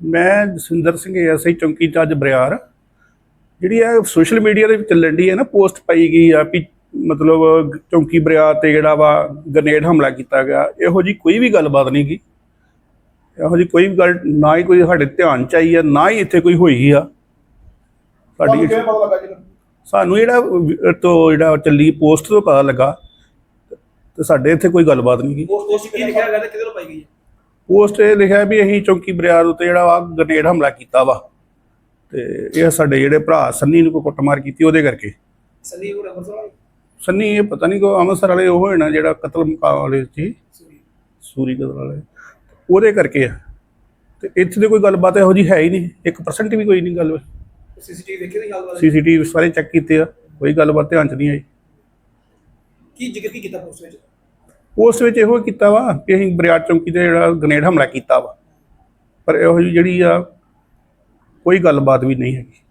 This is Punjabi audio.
ਮੈਂ ਜਸਵਿੰਦਰ ਸਿੰਘ ਐਸਆਈ ਚੌਂਕੀ ਜੱਜ ਬਰਿਆਰ। ਜਿਹੜੀ ਇਹ ਸੋਸ਼ਲ ਮੀਡੀਆ ਦੇ ਵਿੱਚ ਚੱਲਣ ਦੀ ਹੈ ਨਾ ਪੋਸਟ ਪਾਈ ਗਈ ਆ ਵੀ ਮਤਲਬ ਚੌਂਕੀ ਬਰਿਆਰ ਤੇ ਜਿਹੜਾ ਵਾ ਗ੍ਰਨੇਡ ਹਮਲਾ ਕੀਤਾ ਗਿਆ। ਇਹੋ ਜੀ ਕੋਈ ਵੀ ਗੱਲਬਾਤ ਨਹੀਂ ਗੀ ਇਹੋ ਜੀ ਕੋਈ ਵੀ ਗੱਲ ਨਾ ਹੀ ਕੋਈ ਸਾਡੇ ਧਿਆਨ ਚ ਆਈ ਆ ਨਾ ਹੀ ਇੱਥੇ ਕੋਈ ਹੋਈ ਆ। ਸਾਡੀ ਸਾਨੂੰ ਜਿਹੜਾ ਤੋਂ ਜਿਹੜਾ ਚੱਲੀ ਪੋਸਟ ਤੋਂ ਪਤਾ ਲੱਗਾ ਤੇ ਸਾਡੇ ਇੱਥੇ ਕੋਈ ਗੱਲਬਾਤ ਨਹੀਂ ਗੀ ਉਸ ਕੀ ਲਿਖਿਆ ਗਿਆ ਤੇ ਕਿਹਦੇ ਨੂੰ ਪਾਈ ਗਈ ਹੈ? ਪੋਸਟ ਇਹ ਲਿਖਿਆ ਵੀ ਅਸੀਂ ਚੌਂਕੀ ਬਰਿਆਰ ਉੱਤੇ ਜਿਹੜਾ ਵਾ ਗ੍ਰਨੇਡ ਹਮਲਾ ਕੀਤਾ ਵਾ। ਤੇ ਇਹ ਸਾਡੇ ਜਿਹੜੇ ਭਰਾ ਸੰਨੀ ਨੂੰ ਕੋਈ ਕੁੱਟਮਾਰ ਕੀਤੀ ਉਹਦੇ ਕਰਕੇ। ਸੰਨੀ ਉਹ ਅੰਮ੍ਰਿਤਸਰ ਸੰਨੀ ਇਹ ਪਤਾ ਨਹੀਂ ਕੋ ਅੰਮ੍ਰਿਤਸਰ ਵਾਲੇ ਉਹ ਹੋਏ ਨਾ ਜਿਹੜਾ ਕਤਲ ਮੁਕਾ ਵਾਲੇ ਸੀ। ਸੂਰੀ। ਕਤਲ ਵਾਲੇ। ਉਹਦੇ ਕਰਕੇ ਆ। ਤੇ ਇੱਥੇ ਤੇ ਕੋਈ ਗੱਲਬਾਤ ਇਹੋ ਜੀ ਹੈ ਹੀ ਨਹੀਂ। 1% ਵੀ ਕੋਈ ਨਹੀਂ ਗੱਲ। ਸੀਸੀਟੀਵੀ ਦੇਖੇ ਨਹੀਂ ਵਾਲੇ ਸੀਸੀਟੀਵੀ ਸਾਰੇ ਚੈੱਕ ਕੀਤੇ ਆ। ਕੋਈ ਗੱਲਬਾਤ ਧਿਆਨ ਚ ਨਹੀਂ ਆਈ। ਕੀ ਜ਼ਿਕਰ ਕੀ ਕੀਤਾ ਪੋਸਟ ਵਿੱਚ? ਉਸ ਵਿੱਚ ਇਹੋ ਕੀਤਾ ਵਾ ਕਿ ਅਸੀਂ ਬਰਿਆਰ ਚੌਂਕੀ ਤੇ ਜਿਹੜਾ ਗ੍ਰਨੇਡ ਹਮਲਾ ਕੀਤਾ ਵਾ। ਪਰ ਇਹੋ ਜਿਹੀ ਜਿਹੜੀ ਆ ਕੋਈ ਗੱਲਬਾਤ ਵੀ ਨਹੀਂ ਹੈਗੀ।